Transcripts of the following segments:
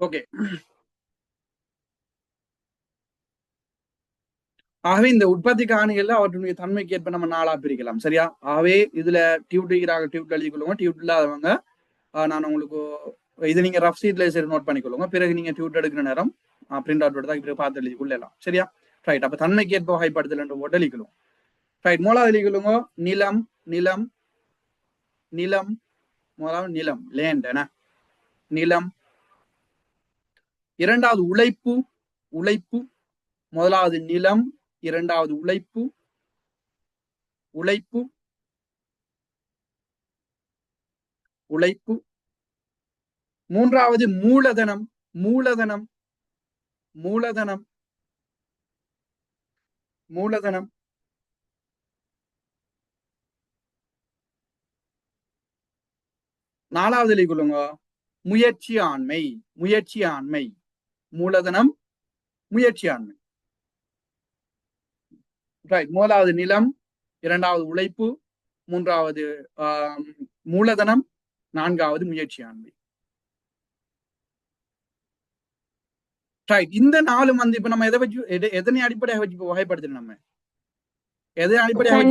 Okay. ஆகவே இந்த உற்பத்தி காணிகள்ல அவற்றினுடைய தன்மைக்கு ஏற்ப நம்ம நாளா பிரிக்கலாம். சரியா? ஆகவே இதுல டியூட் இருக்கிறாங்க டியூட் எழுதி கொள்ளுங்க டியூட் இல்லாதவங்க நான் உங்களுக்கு இது நீங்க ரஃப் சீட்ல சரி நோட் பண்ணிக்கொள்ளுங்க. பிறகு நீங்க டியூட் எடுக்கிற நேரம் பிரிண்ட் அவுட் தான் பிறகு பார்த்து எழுதி கொள்ளலாம் சரியா? ரைட் அப்ப தன்மைக்கு ஏற்ப வகைப்படுத்தல் என்று போட்டு எழுதிக்கொள்ளும். ரைட் மூலாவது எழுதிக்கொள்ளுங்க. நிலம் நிலம் நிலம் முதலாவது நிலம் லேண்ட் என்ன? நிலம் இரண்டாவது உழைப்பு உழைப்பு. முதலாவது நிலம் இரண்டாவது உழைப்பு. உழைப்பு. உழைப்பு. மூன்றாவது மூலதனம் மூலதனம். மூலதனம். மூலதனம். நாலாவது கொள்ளுங்க முயற்சி ஆண்மை முயற்சி ஆண்மை மூலதனம் முயற்சி ஆண்மை ரைட் முதலாவது நிலம் இரண்டாவது உழைப்பு மூன்றாவது மூலதனம் நான்காவது முயற்சி ஆண்மை ரைட் இந்த நாலு வந்து இப்ப நம்ம எதை வச்சு எதை- எதனை அடிப்படையாக வச்சு இப்ப வகைப்படுத்துறோம் நம்ம? எதை அடிப்படையாக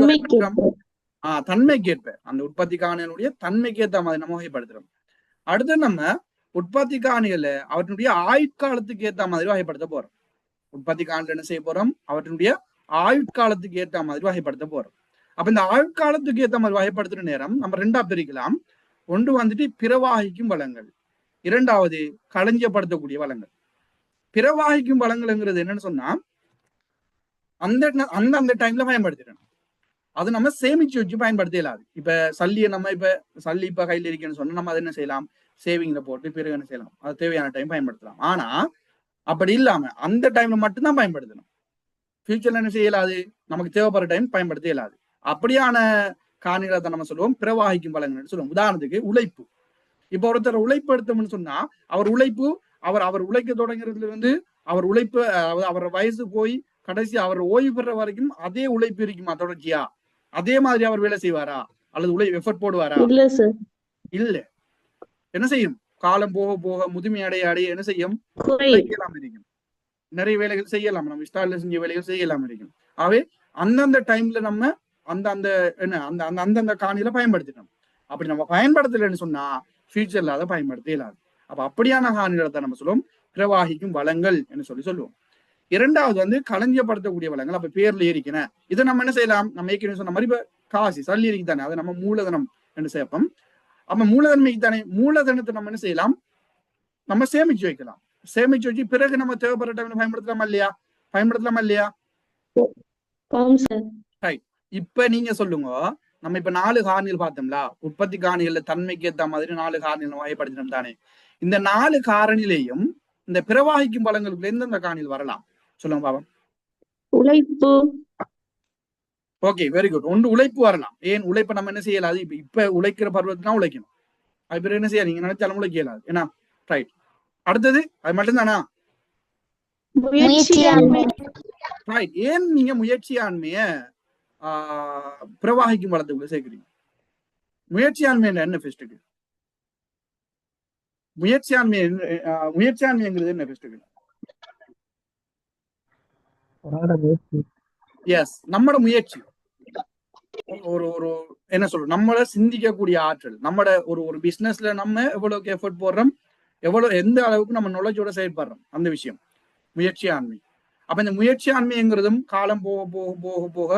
ஆஹ் தன்மைக்கேற்ப. அந்த உற்பத்தி காணிகளுடைய தன்மைக்கு ஏத்த மாதிரி நம்ம வகைப்படுத்துறோம். அடுத்து நம்ம உற்பத்தி காணிகளை அவற்றினுடைய ஆயுட்காலத்துக்கு ஏற்ற மாதிரி வகைப்படுத்த போறோம். உற்பத்தி காணிகள் என்ன செய்ய போறோம்? அவற்றினுடைய ஆயுட்காலத்துக்கு ஏற்ற மாதிரி வகைப்படுத்த போறோம். அப்ப இந்த ஆயுட்காலத்துக்கு ஏத்த மாதிரி வகைப்படுத்துற நேரம் நம்ம ரெண்டா பிரிக்கலாம். ஒன்று வந்துட்டு பிறவாகிக்கும் வளங்கள். இரண்டாவது களஞ்சியப்படுத்தக்கூடிய வளங்கள். பிறவாகிக்கும் வளங்கள்ங்கிறது என்னன்னு சொன்னா அந்த அந்த அந்த டைம்ல பயன்படுத்திடணும். அது நம்ம சேமிச்சு வச்சு பயன்படுத்த இயலாது இப்ப சல்லியை நம்ம இப்ப சல்லி இப்ப கையில் இருக்குன்னு சொன்னா நம்ம அதை என்ன செய்யலாம்? சேவிங்ல போட்டு பிறகு என்ன செய்யலாம்? அது தேவையான டைம் பயன்படுத்தலாம். ஆனா அப்படி இல்லாம அந்த டைம்ல மட்டும்தான் பயன்படுத்தணும். ஃபியூச்சர்ல என்ன செய்ய இயலாது? நமக்கு தேவைப்படுற டைம் பயன்படுத்த இயலாது. அப்படியான காணிகளை தான் நம்ம சொல்லுவோம். பிரவாகிக்கும் பலங்கள்னு சொல்லுவோம். உதாரணத்துக்கு உழைப்பு. இப்ப ஒருத்தர் உழைப்பு எடுத்தோம்னு சொன்னா அவர் உழைப்பு அவர் அவர் உழைக்க தொடங்குறதுல இருந்து அவர் உழைப்பு அவர் வயசு போய் கடைசி அவர் ஓய்வு பெற வரைக்கும் அதே உழைப்பு இருக்குமா தொடர்ச்சியா? அதே மாதிரி அவர் வேலை செய்வாரா? அல்லது உழை எஃபர்ட் போடுவாரா? இல்ல சார் இல்ல. என்ன செய்யும்? காலம் போக போக முதுமை அடைய அடைய என்ன செய்யும்? செய்யலாம் இருக்கும் நிறைய வேலைகள் செய்யலாம். நம்ம இஷ்டால செஞ்ச வேலைகள் செய்யலாம் இருக்கும் ஆகவே அந்தந்த டைம்ல நம்ம அந்த அந்த என்ன அந்த அந்த அந்தந்த காணியில பயன்படுத்தினோம் அப்படி நம்ம பயன்படுத்தலைன்னு சொன்னா ஃபியூச்சர்ல அதை பயன்படுத்த இயலாது அப்ப அப்படியான காணிகளை நம்ம சொல்லுவோம். பிரவாகிக்கும் வளங்கள் என்று சொல்லி சொல்லுவோம். இரண்டாவது வந்து களஞ்சியப்படுத்தக்கூடிய வளங்கள். அப்ப பேர்ல ஏறிக்கின. இதை நம்ம என்ன செய்யலாம்? நம்ம ஏற்கனவே சொன்ன மாதிரி இப்ப காசு சல்லி தானே. அதை நம்ம மூலதனம் என்று சேர்ப்போம். அப்ப மூலதன்மைக்கு தானே மூலதனத்தை நம்ம என்ன செய்யலாம்? நம்ம சேமிச்சு வைக்கலாம். சேமிச்சு வச்சு பிறகு நம்ம தேவைப்படுற டைம்ல பயன்படுத்தலாமா இல்லையா? பயன்படுத்தலாமா இல்லையா? இப்ப நீங்க சொல்லுங்க. நம்ம இப்ப நாலு காரணிகள் பார்த்தோம்ல. உற்பத்தி காரணிகள்ல தன்மைக்கு ஏத்த மாதிரி நாலு காரணிகள் வகைப்படுத்தினோம் தானே. இந்த நாலு காரணிலையும் இந்த பிரவாகிக்கும் பலங்களுக்குள்ள எந்தெந்த காரணிகள் வரலாம்? சொல்லுங்க பாபா. உழைப்பு. ஓகே வெரி குட் ஒன்று உழைப்பு வரலாம். ஏன் உழைப்பை நம்ம என்ன செய்யலாது? இப்ப இப்ப உழைக்கிற பருவத்துக்கு உழைக்கணும். அது பிறகு என்ன செய்ய நீங்க நினைச்சாலும் உழைக்க இயலாது. ஏன்னா ரைட் அடுத்தது அது மட்டும்தானா? ரைட் ஏன் நீங்க முயற்சியாண்மைய ஆஹ், பிரவாகிக்கும் வளத்துக்குள்ள சேர்க்கிறீங்க? முயற்சியாண்மை என்ன ஃபெஸ்ட்டுக்கு முயற்சியாண்மை முயற்சியாண்மைங்கிறது என்ன ஃபெஸ்ட்டுக்கு எஸ் நம்மட முயற்சி. ஒரு ஒரு என்ன சொல்றோம் நம்மள சிந்திக்கக்கூடிய ஆற்றல். நம்மட ஒரு ஒரு பிசினஸ்ல நம்ம எவ்வளவுக்கு எஃபர்ட் போடுறோம் எவ்வளவு எந்த அளவுக்கு நம்ம knowledge-ஓட செயல்படுறோம்? அந்த விஷயம். முயற்சி ஆண்மை அப்ப இந்த முயற்சி ஆண்மைங்கிறதும் காலம் போக போக போக போக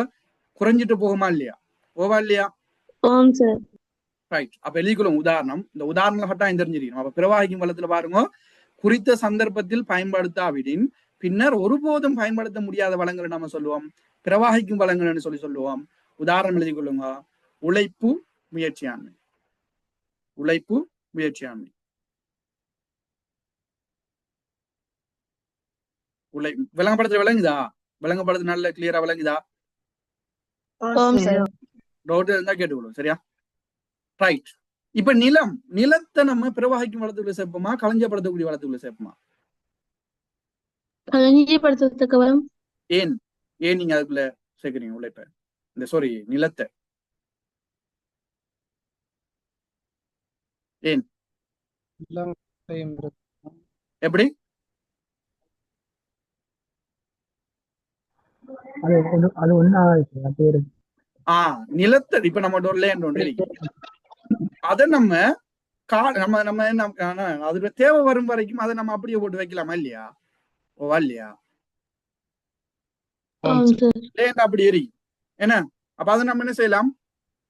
குறைஞ்சிட்டு போகுமா இல்லையா? போவா இல்லையா? ரைட் அப்ப எழுதிக்கொள்ளும் உதாரணம். இந்த உதாரணம் கட்டாயம் தெரிஞ்சிருக்கணும் அப்ப பிரவாகிக்கும் வளத்துல பாருங்க. குறித்த சந்தர்ப்பத்தில் பயன்படுத்தாவிடின் பின்னர் ஒருபோதும் பயன்படுத்த முடியாத வளங்களை நம்ம சொல்லுவோம். பிரவாகிக்கும் வளங்கள்னு சொல்லி சொல்லுவோம். உதாரணம் எழுதி கொள்ளுங்க. உழைப்பு முயற்சியாண்மை. உழைப்பு முயற்சியாண்மை. உழை விளங்கப்படுத்த விளங்குதா? விளங்கப்படுத்து நல்ல கிளியரா விளங்குதா? டவுட் இருந்தா கேட்டுக்கொள்ளும் சரியா? ரைட் இப்ப நிலம் நிலத்தை நம்ம பிரவாகிக்கும் வளத்துக்குள்ள சேர்ப்போமா? களஞ்சப்படுத்தக்கூடிய வளத்துக்குள்ள சேர்ப்போமா? களஞ்சியப்படுத்தத்தக்க வளம் ஏன்? ஏன் நீங்க அதுக்குள்ள சேர்க்கிறீங்க உழைப்ப? இந்த சாரி நிலத்தை. எப்படி? பேரு. ஆஹ் நிலத்தடி இப்ப நம்ம ஒரு லேண்ட் ஒன்று அதை நம்ம கா நம்ம நம்ம அது தேவை வரும் வரைக்கும் அதை நம்ம அப்படியே போட்டு வைக்கலாமா இல்லையா? ஓ இல்லையா? லேண்ட் அப்படி எரி என்ன? அப்ப அதை நம்ம என்ன செய்யலாம்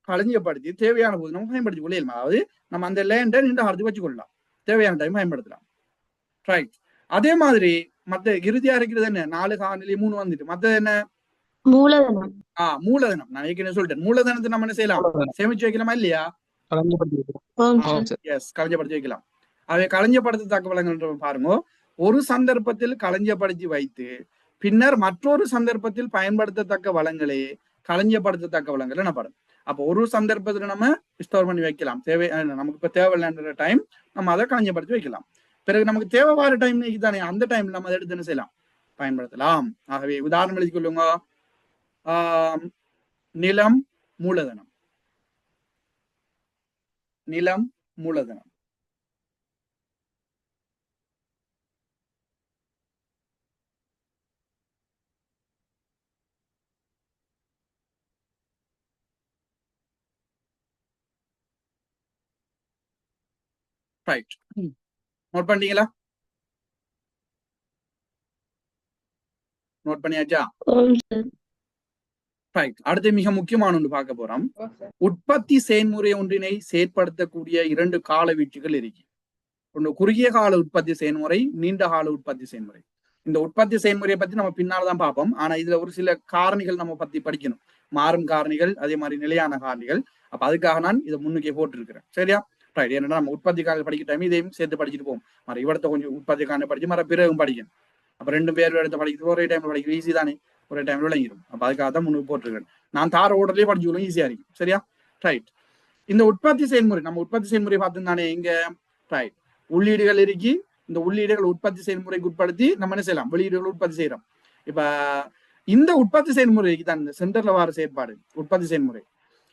களஞ்சியப்படுத்தி தேவையான போது நம்ம பயன்படுத்தி கொள்ளலாம் அதாவது நம்ம அந்த லேண்டை நின்று காலத்துக்கு வச்சுக்கொள்ளலாம் தேவையான டைம் பயன்படுத்தலாம் ரைட் அதே மாதிரி மத்த இறுதியா இருக்கிறது என்ன நாலு காணொலி மூணு வந்துட்டு மத்த என்ன மூலதனம் ஆஹ் மூலதனம் நான் ஏற்கனவே சொல்லிட்டேன் மூலதனத்தை நம்ம என்ன செய்யலாம் சேமிச்சு வைக்கலாமா இல்லையா எஸ் களஞ்சியப்படுத்தி வைக்கலாம் அவை களஞ்சியப்படுத்தத்தக்க வளங்கள் பாருங்க ஒரு சந்தர்ப்பத்தில் களஞ்சியப்படுத்தி வைத்து பின்னர் மற்றொரு சந்தர்ப்பத்தில் பயன்படுத்தத்தக்க வளங்களே களஞ்சியப்படுத்தத்தக்க வளங்கள் எனப்படும் அப்போ ஒரு சந்தர்ப்பத்துல நம்ம ஸ்டோர் பண்ணி வைக்கலாம். தேவை நமக்கு இப்ப தேவையில்லைன்ற டைம் நம்ம அதை களஞ்சியப்படுத்தி வைக்கலாம். பிறகு நமக்கு தேவை வர டைம் தானே அந்த டைம்ல நம்ம அதை எடுத்து என்ன செய்யலாம்? பயன்படுத்தலாம். ஆகவே உதாரணம் எழுதி கொள்ளுங்க. நிலம் மூலதனம். நிலம் மூலதனம். ரைட் நோட் பண்ணிட்டீங்களா? நோட் பண்ணியாச்சா? ரைட் அடுத்து மிக முக்கியமான ஒன்று பார்க்க போறோம். உற்பத்தி செயல்முறை ஒன்றினை செயற்படுத்தக்கூடிய இரண்டு கால வீச்சுகள் இருக்கு. ஒன்று குறுகிய கால உற்பத்தி செயல்முறை நீண்ட கால உற்பத்தி செயல்முறை. இந்த உற்பத்தி செயல்முறையை பத்தி நம்ம பின்னால தான் பார்ப்போம். ஆனா இதுல ஒரு சில காரணிகள் நம்ம பத்தி படிக்கணும். மாறும் காரணிகள் அதே மாதிரி நிலையான காரணிகள். அப்ப அதுக்காக நான் இதை முன்னுக்கே போட்டிருக்கிறேன். சரியா? ரைட் ஏன்னா நம்ம உற்பத்தி கால படிக்க டைம் இதையும் சேர்த்து படிச்சுட்டு போவோம். மற இவடத்தை கொஞ்சம் உற்பத்தி கால படிச்சு மற பிறகும் படிக்கணும். அப்ப ரெண்டு பேர் இடத்த படிக்கிறது ஒரே டைம்ல படிக்கிறது ஈஸி தானே? ஒரே டைம்ல விளங்கிடும். அப்போ அதுக்காக தான் முன்னுக்கு போட்டிருக்கேன். நான் தார ஓடர்லயே படிச்சுக்கணும் ஈஸியா இருக்கும். சரியா? ரைட் இந்த உற்பத்தி செயல்முறை நம்ம உற்பத்தி செயல்முறை பார்த்துருந்தானே எங்க ரைட் உள்ளீடுகள் இருக்கி இந்த உள்ளீடுகள் உற்பத்தி செயல்முறைக்கு உட்படுத்தி நம்ம என்ன செய்யலாம்? வெளியீடுகள் உற்பத்தி செய்யறோம். இப்ப இந்த உற்பத்தி செயல்முறைக்கு தான் இந்த சென்டர்ல வர செயற்பாடு உற்பத்தி செயல்முறை.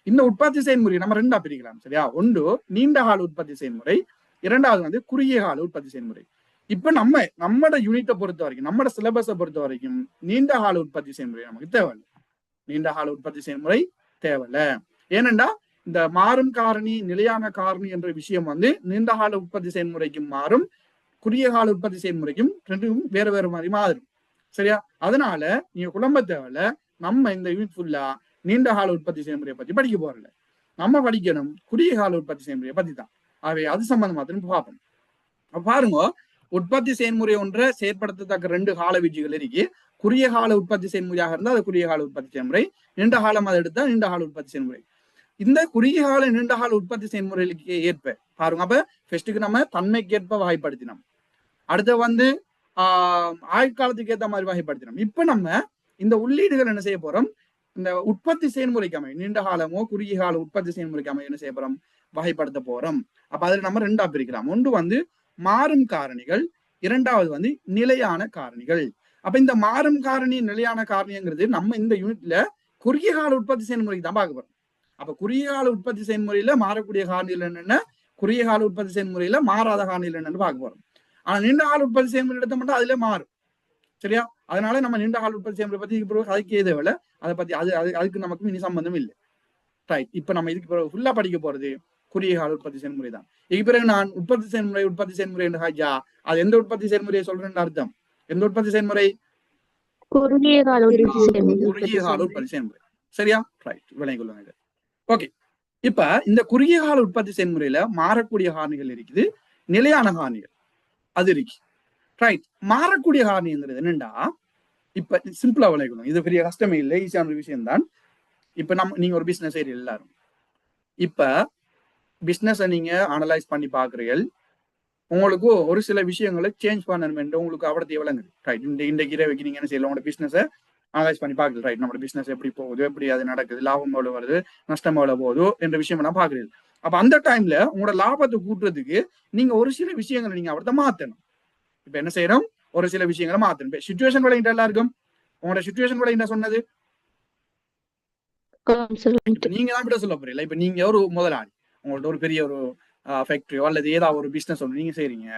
இந்த உற்பத்தி செயல்முறை நம்ம ரெண்டா பிரிக்கலாம் சரியா? ஒன்று நீண்ட கால உற்பத்தி செயல்முறை இரண்டாவது வந்து குறுகிய கால உற்பத்தி செயல்முறை இப்ப நம்ம நம்மட யூனிட்டை பொறுத்த வரைக்கும் நம்மட சிலபஸை பொறுத்த வரைக்கும் நீண்ட கால உற்பத்தி செயல்முறை நமக்கு தேவையில்லை. நீண்ட கால உற்பத்தி செயல்முறை தேவையில்ல. ஏனென்றா இந்த மாறும் காரணி நிலையான காரணி என்ற விஷயம் வந்து நீண்ட கால உற்பத்தி செயல்முறைக்கும் மாறும் குறுகிய கால உற்பத்தி செயல்முறைக்கும் ரெண்டும் வேற வேற மாதிரி மாறும். சரியா? அதனால நீங்க குழம்ப தேவையில்ல. நம்ம இந்த யூனிட் ஃபுல்லா நீண்ட கால உற்பத்தி செயல்முறையை பத்தி படிக்க போறல நம்ம படிக்கணும் குறுகிய கால உற்பத்தி செயல்முறையை பத்தி தான் ஆகவே அது சம்பந்தமா திரும்ப பார்ப்போம். பாருங்க உற்பத்தி செயல்முறை ஒன்றை செயற்படுத்தத்தக்க ரெண்டு கால வீச்சுகள் இருக்கு. குறுகிய கால உற்பத்தி செயல்முறையாக இருந்தால் அது குறுகிய கால உற்பத்தி செயல்முறை நீண்ட காலம் அதை எடுத்தா நீண்ட கால உற்பத்தி செயல்முறை இந்த குறுகிய கால நீண்ட கால உற்பத்தி செயல்முறைகளுக்கு ஏற்ப பாருங்க அப்ப ஃபெஸ்ட்டுக்கு நம்ம தன்மைக்கேற்ப வகைப்படுத்தினோம். அடுத்து வந்து ஆஹ் ஆயுட்காலத்துக்கு ஏற்ற மாதிரி வகைப்படுத்தினோம். இப்ப நம்ம இந்த உள்ளீடுகள் என்ன செய்ய போறோம்? இந்த உற்பத்தி செயல்முறைக்கு அமையும். நீண்ட காலமோ குறுகிய கால உற்பத்தி செயல்முறைக்கு அமையும் என்ன செய்ய போறோம்? வகைப்படுத்த போறோம். அப்ப அதுல நம்ம ரெண்டா பிரிக்கலாம். ஒன்று வந்து மாறும் காரணிகள் இரண்டாவது வந்து நிலையான காரணிகள். அப்ப இந்த மாறும் காரணி நிலையான காரணிங்கிறது நம்ம இந்த யூனிட்ல குறுகிய கால உற்பத்தி செயல்முறைக்கு தான் பார்க்க போறோம். அப்ப குறுகிய கால உற்பத்தி செயல்முறையில மாறக்கூடிய காரணிகள் என்னென்ன? குறுகிய கால உற்பத்தி செயல்முறையில மாறாத காரணிகள் என்னன்னு பார்க்க போறோம். ஆனா நீண்ட கால உற்பத்தி செயல்முறை எடுத்த மட்டும் அதுல மாறும். சரியா? அதனால நம்ம நீண்ட கால உற்பத்தி செயல்முறை பத்தி இப்போ கதைக்கு அதை பத்தி அது அது அதுக்கு நமக்கு இனி சம்பந்தம் இல்லை. ரைட் இப்ப நம்ம இதுக்கு பிறகு ஃபுல்லா படிக்க போறது குறுகிய கால உற்பத்தி செயல்முறை தான். இதுக்கு பிறகு நான் உற்பத்தி செயல்முறை உற்பத்தி செயல்முறை என்று ஹாஜா அது எந்த உற்பத்தி செயல்முறையை சொல்றேன்னு அர்த்தம்? எந்த உற்பத்தி செயல்முறை? குறுகிய கால உற்பத்தி செயல்முறை. சரியா? ரைட் விளங்கி கொள்ளுங்க ஓகே இப்ப இந்த குறுகிய கால உற்பத்தி செயல்முறையில மாறக்கூடிய காரணிகள் இருக்குது. நிலையான காரணிகள். அது இருக்கு. ரைட் மாறக்கூடிய காரணிங்கிறது என்னண்டா இப்ப சிம்பிளா விளைக்கணும். இது பெரிய கஷ்டமே இல்லை. ஈஸியான ஒரு விஷயம் தான் இப்ப நம்ம நீங்க ஒரு பிசினஸ் ஏரியா எல்லாரும். இப்ப பிசினஸை நீங்க அனலைஸ் பண்ணி பாக்குறீர்கள். உங்களுக்கு ஒரு சில விஷயங்களை சேஞ்ச் பண்ணணும் உங்களுக்கு அவடத்தை விளங்குது. ரைட் இந்த இந்த இரவைக்கு நீங்க என்ன செய்யலாம்? உங்களோட பிசினஸை அனலைஸ் பண்ணி பார்க்குது ரைட் நம்மளோட பிசினஸ் எப்படி போகுது? எப்படி அது நடக்குது? லாபம் எவ்வளவு வருது? நஷ்டம் எவ்வளவு போகுது? என்ற விஷயம் நான் பாக்குறீங்க அப்ப அந்த டைம்ல உங்களோட லாபத்தை கூட்டுறதுக்கு நீங்க ஒரு சில விஷயங்களை நீங்க அவர்த்த மாத்தணும். இப்ப என்ன செய்யறோம் ஒரு சில விஷயங்களை மாத்தணும் சுச்சுவேஷன் விளையிட்ட எல்லாருக்கும்? உங்களோட சுச்சுவேஷன் சொன்னது? ஆம் சார் இப்ப நீங்க தான் விட சொல்ல போறீங்க இப்ப நீங்க ஒரு முதலாளி. உங்கள்ட்ட ஒரு பெரிய ஒரு ஃபேக்டரியோ அல்லது ஏதாவது ஒரு பிசினஸ் ஒன்று நீங்க செய்றீங்க.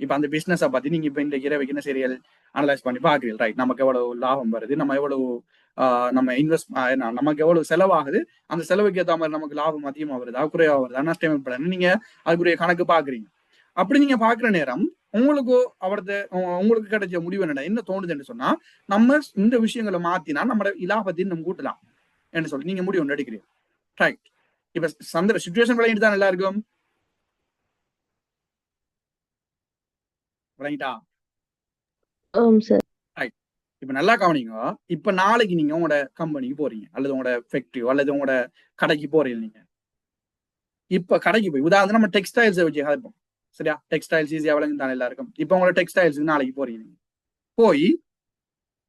இப்ப அந்த பிசினஸை பத்தி நீங்க இப்ப இந்த இரவைக்கு என்ன செய்றீர்கள் அனலைஸ் பண்ணி பாக்குறீங்க. ரைட் நமக்கு எவ்வளவு லாபம் வருது? நம்ம எவ்வளவு நம்ம இன்வெஸ்ட் நமக்கு எவ்வளவு செலவாகுது? அந்த செலவுக்கு ஏற்ற மாதிரி நமக்கு லாபம் அதிகமா வருதா? குறைவா வருதா? நஷ்டம் ஏற்படுது நீங்க அதுக்குரிய கணக்கு பாக்குறீங்க. அப்படி நீங்க பாக்குற நேரம் உங்களுக்கு அவரது உங்களுக்கு கிடைச்ச முடிவு என்னடா என்ன தோணுதுன்னு சொன்னா நம்ம இந்த விஷயங்களை மாத்தினா நம்ம இலாபத்தை நம்ம கூட்டலாம் என்று சொல்லி நீங்க முடிவு ஒன்று எடுக்கிறீங்க. ரைட் இப்ப சந்திர சுச்சுவேஷன் விளையாண்டு தான் விளங்கிட்டா? ஆம் சார் இப்ப நல்லா கவனிங்க இப்ப நாளைக்கு நீங்க உங்களோட கம்பெனிக்கு போறீங்க அல்லது உங்களோட ஃபேக்டரியோ அல்லது உங்களோட கடைக்கு போறீங்க நீங்க. இப்ப கடைக்கு போய் உதாரணம் நம்ம டெக்ஸ்டைல்ஸை வச்சு கதைப்போம் சரியா? டெக்ஸ்டைல்ஸ் ஈஸியா விளங்கு தான் எல்லாருக்கும். இப்ப உங்களோட டெக்ஸ்டைல்ஸுக்கு நாளைக்கு போறீங்க. நீங்க போய்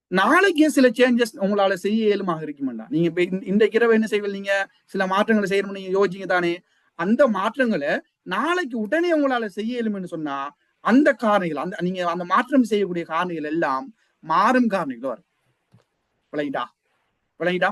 நாளைக்கே சில சேஞ்சஸ் உங்களால செய்ய இயலுமாக இருக்குமாண்டா. நீங்க இப்ப இந்த- இன்றைக்கு இரவு என்ன செய்வீங்க? நீங்க சில மாற்றங்களை செய்யணும்னு நீங்க யோசிங்க தானே? அந்த மாற்றங்களை நாளைக்கு உடனே உங்களால செய்ய இயலும்னு சொன்னா அந்த காரணிகள் அந்த நீங்க அந்த மாற்றம் செய்யக்கூடிய காரணிகள் எல்லாம் மாறும் காரணிகள் வரும். விளங்கிட்டா? விளங்கிட்டா?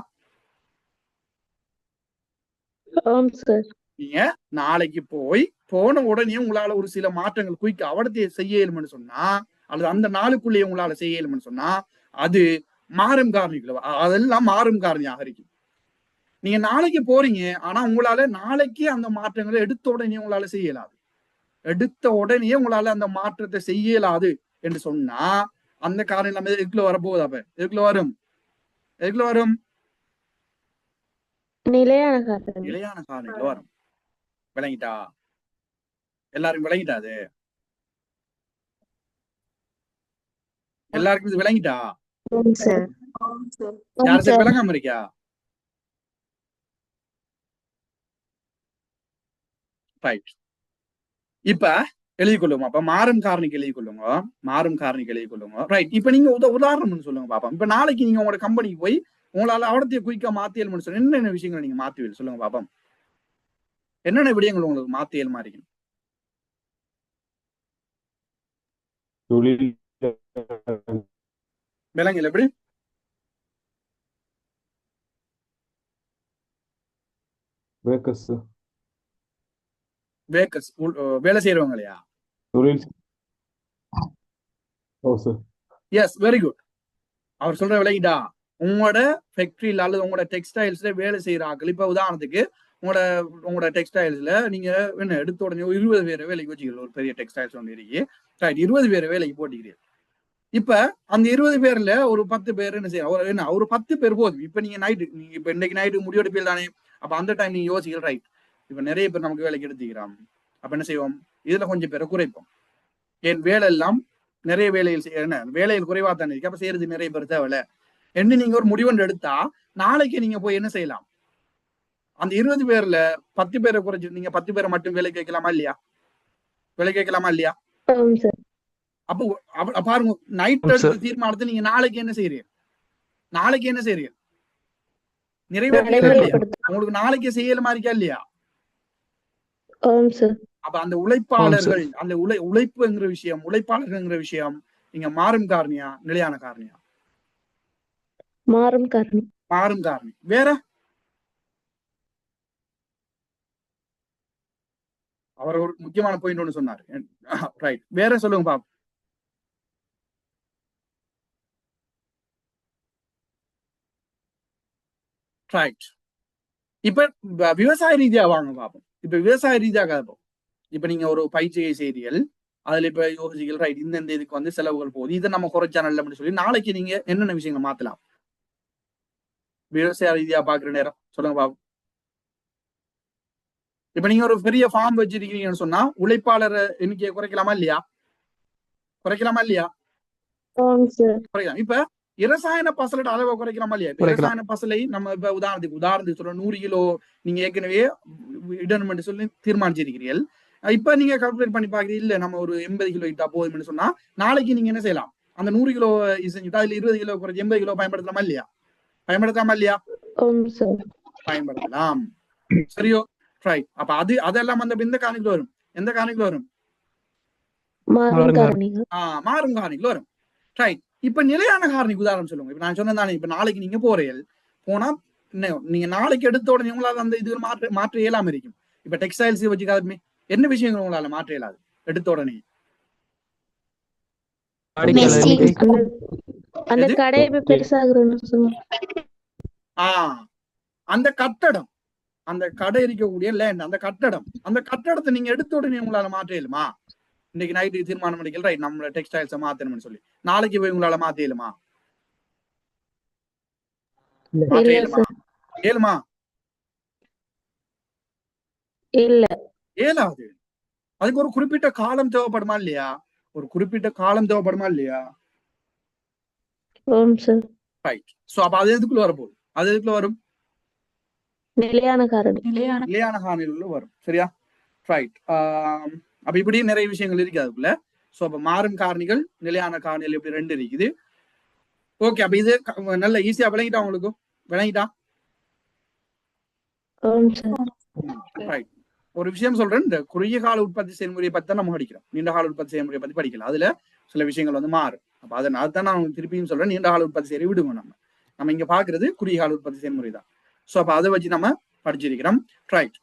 நீங்க நாளைக்கு போய் போன உடனே உங்களால ஒரு சில மாற்றங்கள் குயிக்க அவடத்தை செய்ய இயலும்னு சொன்னா அல்லது அந்த நாளுக்குள்ளேயே உங்களால செய்ய இயலும்னு சொன்னா அது மாறும் காரணிகள். அதெல்லாம் மாறும் காரணியாக இருக்கும். நீங்க நாளைக்கு போறீங்க ஆனா உங்களால நாளைக்கு அந்த மாற்றங்களை எடுத்த உடனே உங்களால செய்ய இயலாது. எடுத்த உடனே உங்களால அந்த மாற்றத்தை செய்ய இயலாது என்று சொன்னா அந்த காரணம் நம்ம எதுக்குள்ள வரப்போகுது அப்ப? எதுக்குள்ள வரும்? எதுக்குள்ள வரும்? நிலையான காரணிகள் வரும். விளங்கிட்டா? எல்லாரும் விளங்கிட்டா அது எல்லாருக்கும் இது விளங்கிட்டா? யாரும் விளங்காம இருக்கியா? ரைட் இப்ப எழுதிக் கொள்ளுங்க அப்ப மாறும் காரணிக்கு எழுதிக் கொள்ளுங்க. மாறும் காரணிக்கு எழுதிக் கொள்ளுங்க. ரைட் இப்ப நீங்க உத உதாரணம்னு சொல்லுங்க பாப்பா இப்ப நாளைக்கு நீங்க உங்களோட கம்பெனிக்கு போய் உங்களால அவடத்தைய குயிக்கா மாத்தியல்னு சொல்லி என்னென்ன விஷயங்களை நீங்க மாத்துவீங்க சொல்லுங்க பாப்போம். என்னென்ன விடயங்கள் உங்களுக்கு மாத்தியல் மாதிரி தொழில் விலங்குகள் எப்படி? வேக்கஸ் வேக்கர்ஸ் வேலை செய்யறவங்க இல்லையா? தொழில். Oh sir yes very good அவர் சொல்ற விலைக்கிட்டா உங்களோட ஃபேக்டரியில அல்லது உங்களோட டெக்ஸ்டைல்ஸ்ல வேலை செய்யற இப்ப உதாரணத்துக்கு உங்களோட உங்களோட டெக்ஸ்டைல்ஸ்ல நீங்க என்ன எடுத்த உடனே ஒரு இருபது பேரை வேலைக்கு வச்சுக்கல ஒரு பெரிய டெக்ஸ்டைல்ஸ் ஒன்று இருக்கு. ரைட் இருபது பேரை வேலைக்கு போட்டுக்கிறீர்கள் இப்ப அந்த இருபது பேர்ல ஒரு பத்து பேர் என்ன செய்யும் அவர் என்ன ஒரு பத்து பேர் போதும். இப்ப நீங்க நைட்டு நீங்க இப்ப இன்னைக்கு நைட்டு முடிவெடுப்பீங்க தானே? அப்ப அந்த டைம் நீங்க யோசிக்கிற ரைட் இப்ப நிறைய பேர் நமக்கு வேலைக்கு எடுத்துக்கிறான் அப்ப என்ன செய்வோம்? இதுல கொஞ்சம் பேரை குறைப்போம். என் வேலை எல்லாம் நிறைய வேலையில் செய்ய என்ன வேலையில் குறைவா தானே இருக்கு. அப்ப செய்யறது நிறைய பேர் தேவையில்ல. என்ன நீங்க ஒரு முடிவென்று எடுத்தா நாளைக்கு நீங்க போய் என்ன செய்யலாம்? அந்த இருபது பேர்ல பத்து பேரை குறைச்சு நீங்க பத்து பேரை மட்டும் வேலை கேட்கலாமா இல்லையா? வேலை கேட்கலாமா இல்லையா? அப்போ பாருங்க நைட் எடுத்த தீர்மானத்தை நீங்க நாளைக்கு என்ன செய்றீங்க? நாளைக்கு என்ன இல்லையா நடைமுறைப்படுத்த உங்களுக்கு நாளைக்கு செய்யல மாதிரிக்கா இல்லையா? அப்ப அந்த உழைப்பாளர்கள் அந்த உழை உழைப்புங்கிற விஷயம் உழைப்பாளர்கள்ங்கிற விஷயம் நீங்க மாறும் காரணியா? நிலையான காரணியா? மாறும் காரணி. மாறும் காரணி. வேற? அவர் ஒரு முக்கியமான பாயிண்ட் ஒன்று சொன்னார். ரைட் வேற சொல்லுங்க பாப். ரைட் இப்ப விவசாய ரீதியா வாங்க பார்ப்போம் இப்ப விவசாய ரீதியா பார்ப்போம் இப்ப நீங்க ஒரு பயிற்சியை செய்தியல் அதுல இப்ப யோசிக்கல் ரைட் இந்த இந்த இதுக்கு வந்து செலவுகள் போகுது. இதை நம்ம குறைச்சா நல்ல அப்படின்னு சொல்லி நாளைக்கு நீங்க என்னென்ன விஷயங்களை மாத்தலாம்? விவசாய ரீதியா பாக்குற நேரம். சொல்லுங்க பாப்போம் இப்ப நீங்க ஒரு பெரிய ஃபார்ம் வச்சிருக்கீங்கன்னு சொன்னா உழைப்பாளர் எண்ணிக்கையை குறைக்கலாமா இல்லையா? குறைக்கலாமா இல்லையா? குறைக்கலாம். இப்ப இரசாயன பசலோட அளவை குறைக்கலாமா இல்லையா? இப்ப. இரசாயன பசலை நம்ம இப்ப உதாரணத்துக்கு உதாரணத்துக்கு சொல்றோம் நூறு கிலோ நீங்க ஏற்கனவே இடணும் சொல்லி தீர்மானிச்சிருக்கிறீர்கள். இப்ப நீங்க கால்குலேட் பண்ணி பாக்குறீங்க இல்ல நம்ம ஒரு எண்பது கிலோ இட்டா போதும்னு சொன்னா நாளைக்கு நீங்க என்ன செய்யலாம்? அந்த நூறு கிலோ செஞ்சுட்டா அதுல இருபது கிலோ குறைச்சு எண்பது கிலோ பயன்படுத்தலாமா இல்லையா? பயன்படுத்தலாமா இல்லையா? பயன்படுத்தலாம். சரியோ? ரைட் அப்ப அது அதெல்லாம் அந்த எந்த காரணிகள் வரும் எந்த காரணிகள் வரும் மாறும் காரணிகள் வரும் ரைட் இப்ப நிலையான காரணிக்கு உதாரணம் சொல்லுங்க இப்ப நான் சொன்னேன் தானே இப்ப நாளைக்கு நீங்க போறீர்கள் போனா நீங்க நாளைக்கு எடுத்த உடனே உங்களால அந்த இது மாற்ற மாற்ற இயலாம இருக்கும் இப்ப டெக்ஸ்டைல்ஸ் வச்சு காதுமே என்ன விஷயங்கள் உங்களால மாற்ற இயலாது எடுத்த உடனே அந்த கட்டடம் அந்த கடை இருக்கக்கூடிய லேண்ட் அந்த கட்டடம். அந்த கட்டடத்தை நீங்க எடுத்த உடனே உங்களால மாற்ற இயலுமா? இன்னைக்கு நைட்டு தீர்மானம் பண்ணிக்கல ரைட் நம்மள டெக்ஸ்டைல்ஸை மாத்தணும்னு சொல்லி. நாளைக்கு போய் உங்களால மாத்த இயலுமா? இல்ல. மாற்ற இல்ல இயலாது. அதுக்கு ஒரு குறிப்பிட்ட காலம் தேவைப்படுமா இல்லையா? ஒரு குறிப்பிட்ட காலம் தேவைப்படுமா இல்லையா? ரைட் சோ அப்ப அது எதுக்குள்ள வரப்போகுது? அது எதுக்குள்ள வரும்? நிலையான காரணி. நிலையான வரும். சரியா? ரைட் அப்ப இப்படி நிறைய விஷயங்கள் இருக்கு அதுக்குள்ள. சோ அப்ப மாறும் காரணிகள் நிலையான காரணிகள் இப்படி ரெண்டு இருக்குது. ஓகே அப்ப இது நல்ல ஈஸியா விளங்கிட்டா உங்களுக்கு? விளங்கிட்டா? ரைட் ஒரு விஷயம் சொல்றேன். இந்த குறுகிய கால உற்பத்தி செயல்முறையை பத்தி தான் நம்ம படிக்கிறோம். நீண்ட கால உற்பத்தி செயல்முறையை பத்தி படிக்கல. அதுல சில விஷயங்கள் வந்து மாறும். அப்ப அதை அதுதான் நான் உங்களுக்கு திருப்பியும் சொல்றேன். நீண்ட கால உற்பத்தி செயலை விடுங்க நம்ம. நம்ம இங்க பாக்குறது குறுகிய கால உற்பத்தி செயல்முறை தான். சோ அப்ப அதை வச்சு நம்ம படிச்சிருக்கிறோம். ரைட்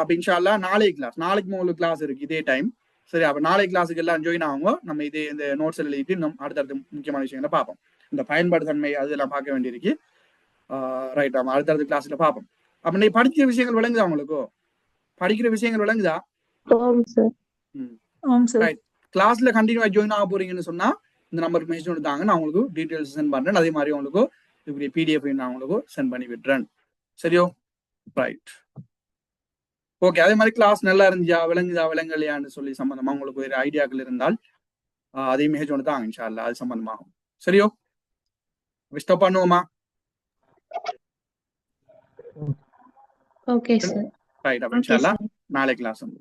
அப்ப இன்ஷால்லா நாளை கிளாஸ் நாளைக்கு உங்களுக்கு கிளாஸ் இருக்கு இதே டைம் சரி அப்ப நாளை கிளாஸுக்கு எல்லாம் ஜாயின் ஆகுங்க நம்ம இதே இந்த நோட்ஸ் எழுதிட்டு நம்ம அடுத்தடுத்த முக்கியமான விஷயங்களை பார்ப்போம். இந்த பயன்பாடு தன்மை அதெல்லாம் பார்க்க வேண்டியிருக்கு. ரைட் ஆமா அடுத்தடுத்த கிளாஸ்ல பார்ப்போம். அப்ப நீ படிக்கிற விஷயங்கள் விளங்குதா உங்களுக்கு? படிக்கிற விஷயங்கள் விளங்குதா. கிளாஸ்ல கண்டினியூவா ஜாயின் ஆக போறீங்கன்னு சொன்னா இந்த நம்பருக்கு மெசேஜ் கொடுத்தாங்க நான் உங்களுக்கு டீடைல்ஸ் சென்ட் பண்றேன். அதே மாதிரி உங்களுக்கு இப்படி பிடிஎஃப் நான் உங்களுக்கு சென்ட் பண்ணி விட்டுறேன். சரியோ? ரைட் ஓகே அதே மாதிரி கிளாஸ் நல்லா இருந்துச்சா? விளங்குதா? விளங்கலையான்னு சொல்லி சம்பந்தமா உங்களுக்கு வேற ஐடியாக்கள் இருந்தால் அதே மெசேஜ் ஒன்று தாங்க இன்ஷால்லா அது சம்பந்தமாகும். சரியோ? ஸ்டாப் பண்ணுவோமா? ஓகே சார் ரைட் அப்ப இன்ஷால்லா சார் நாளை கிளாஸ் வந்து.